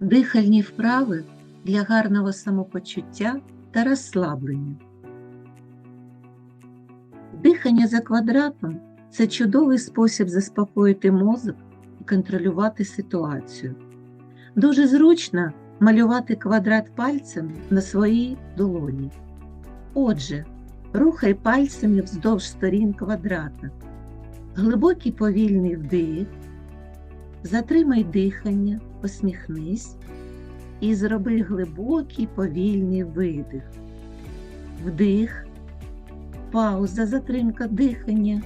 Дихальні вправи для гарного самопочуття та розслаблення. Дихання за квадратом це чудовий спосіб заспокоїти мозок і контролювати ситуацію. Дуже зручно малювати квадрат пальцем на своїй долоні. Отже, рухай пальцями вздовж сторін квадрата. Глибокий повільний вдих, затримай дихання, посміхнись і зроби глибокий повільний видих. Вдих, пауза, затримка дихання,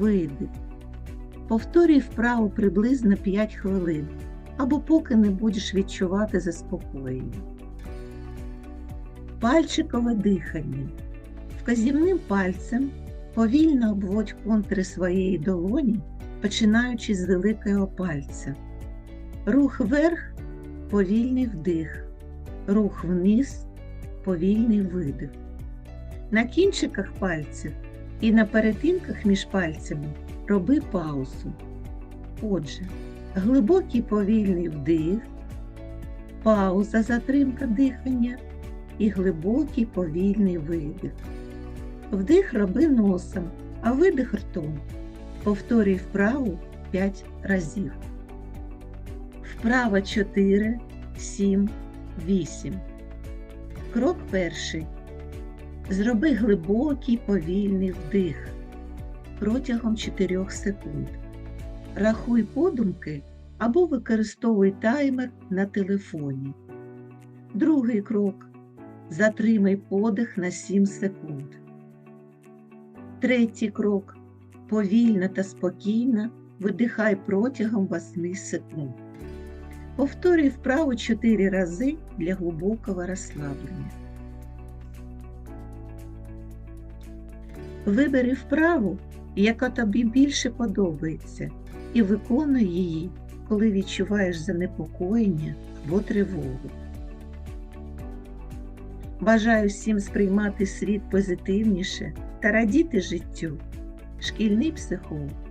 видих. Повторюй вправу приблизно 5 хвилин або поки не будеш відчувати заспокоєння. Пальчикове дихання. Вказівним пальцем повільно обводь контури своєї долоні, починаючи з великого пальця. Рух вверх повільний вдих, рух вниз повільний видих. На кінчиках пальців і на перетинках між пальцями роби паузу. Отже, глибокий повільний вдих, пауза, затримка дихання і глибокий повільний видих. Вдих роби носом, а видих ртом. Повторюй вправу 5 разів. Вправа 4, 7, 8. Крок перший. Зроби глибокий повільний вдих протягом 4 секунд. Рахуй подумки або використовуй таймер на телефоні. Другий крок. Затримай подих на 7 секунд. Третій крок. Повільно та спокійно видихай протягом 8 секунд. Повторюй вправу 4 рази для глибокого розслаблення. Вибери вправу, яка тобі більше подобається, і виконуй її, коли відчуваєш занепокоєння або тривогу. Бажаю всім сприймати світ позитивніше та радіти життю. Шкільний психолог.